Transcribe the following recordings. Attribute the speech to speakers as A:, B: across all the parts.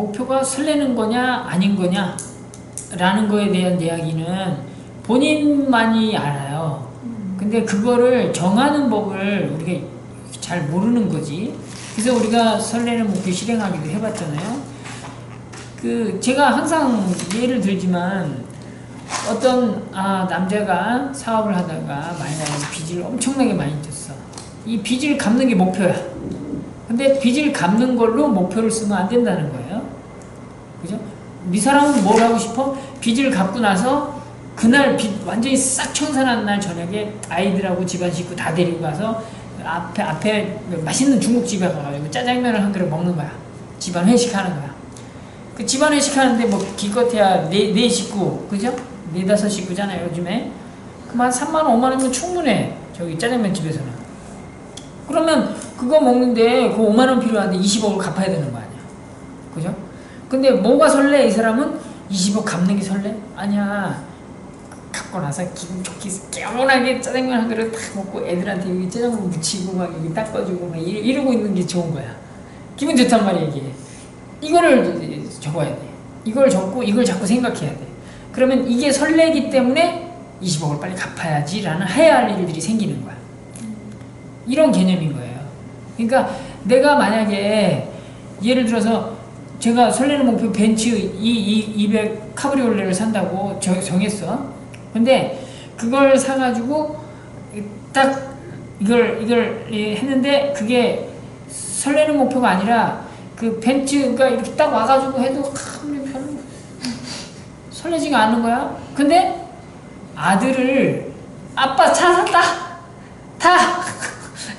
A: 목표가 설레는 거냐 아닌 거냐 라는 거에 대한 이야기는 본인만이 알아요. 근데 그거를 정하는 법을 우리가 잘 모르는 거지. 그래서 우리가 설레는 목표 실행하기도 해봤잖아요. 그 제가 항상 예를 들지만 어떤 아 남자가 사업을 하다가 만약에 빚을 엄청나게 많이 졌어. 이 빚을 갚는 게 목표야. 근데 빚을 갚는 걸로 목표를 쓰면 안 된다는 거예 요. 그죠? 이 사람은 뭘 하고 싶어? 빚을 갚고 나서 그날 빚 완전히 싹 청산한 날 저녁에 아이들하고 집안 식구 다 데리고 가서 앞에 앞에 맛있는 중국집에 가가지고 짜장면을 한 그릇 먹는 거야. 집안 회식하는 거야. 그 집안 회식하는데 뭐 기껏해야 네, 네 식구 그죠? 네 다섯 식구잖아요 요즘에. 한 3만 원 5만 원이면 충분해. 저기 짜장면 집에서는. 그러면 그거 먹는데 그 5만 원 필요한데 20억을 갚아야 되는 거 아니야. 그죠? 근데 뭐가 설레? 이 사람은 20억 갚는 게 설레? 아니야. 갖고 나서 기분 좋게 개운하게 짜장면 한 그릇 딱 먹고 애들한테 여기 짜장면 묻히고 막 여기 닦아주고 막 이러- 이러고 있는 게 좋은 거야. 기분 좋단 말이야 이게. 이거를 적어야 돼. 이걸 적고 이걸 자꾸 생각해야 돼. 그러면 이게 설레기 때문에 20억을 빨리 갚아야지 라는 해야 할 일들이 생기는 거야. 이런 개념인 거예요. 그러니까 내가 만약에 예를 들어서 제가 설레는 목표 벤츠 이, 이, 200 카브리올레를 산다고 정, 정했어. 근데 그걸 사가지고 딱 이걸 이걸 예, 했는데 그게 설레는 목표가 아니라 그 벤츠가 이렇게 딱 와가지고 해도 참 별로 설레지가 않는 거야. 근데 아들을 아빠 차 샀다 타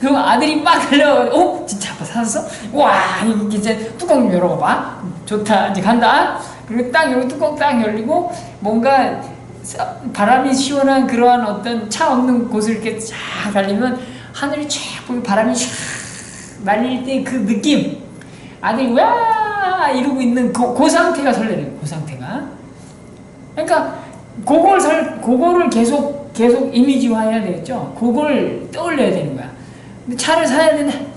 A: 그럼 아들이 막 달려가지고 어? 진짜 아빠 샀어? 와 이게 이제 뚜껑 좀 열어봐. 좋다. 이제 간다. 그리고 딱 여기 뚜껑 딱 열리고 뭔가 사- 바람이 시원한 그러한 어떤 차 없는 곳을 이렇게 쫙 달리면 하늘이 쫙 보이고 바람이 쫙 날릴 때 그 느낌. 아들이 와! 이러고 있는 그, 그 상태가 설레는 그 상태가. 그러니까 그걸 설 그거를 계속 계속 이미지화해야 되겠죠. 그걸 떠올려야 되는 거야. 차를 사야 되네.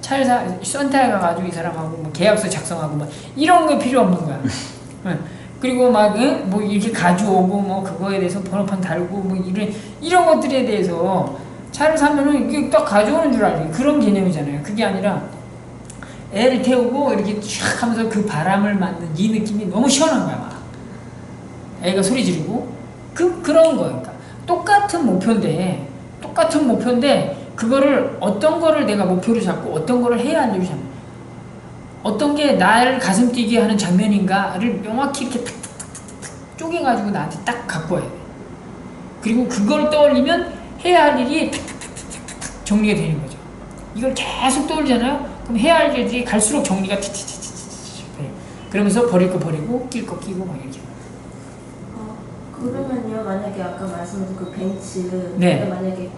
A: 차를 사 센터에 가가지고 이 사람하고 뭐 계약서 작성하고 뭐 이런 거 필요 없는 거야. 응. 그리고 막뭐 이렇게 가져오고 뭐 그거에 대해서 번호판 달고 뭐 이런 이런 것들에 대해서 차를 사면은 이게 딱 가져오는 줄 알지 그런 개념이잖아요. 그게 아니라 애를 태우고 이렇게 쫙 하면서 그 바람을 맞는 이 느낌이 너무 시원한 거야. 막. 애가 소리 지르고 그 그런 거니까 똑같은 목표인데 똑같은 목표인데 그거를 어떤 거를 내가 목표로 잡고 어떤 거를 해야 하는지를 잡는 어떤 게 나를 가슴 뛰게 하는 장면인가를 명확히 이렇게 탁탁탁탁 쪼개가지고 나한테 딱 갖고 와야 돼 그리고 그걸 떠올리면 해야 할 일이 탁탁탁탁탁 정리가 되는 거죠 이걸 계속 떠올리잖아요 그럼 해야 할 일들이 갈수록 정리가 티티티티티 돼 그러면서 버릴 거 버리고 낄 거 끼고 막 이렇게
B: 어, 그러면요 만약에 아까 말씀하신 그 벤츠
A: 네.
B: 만약에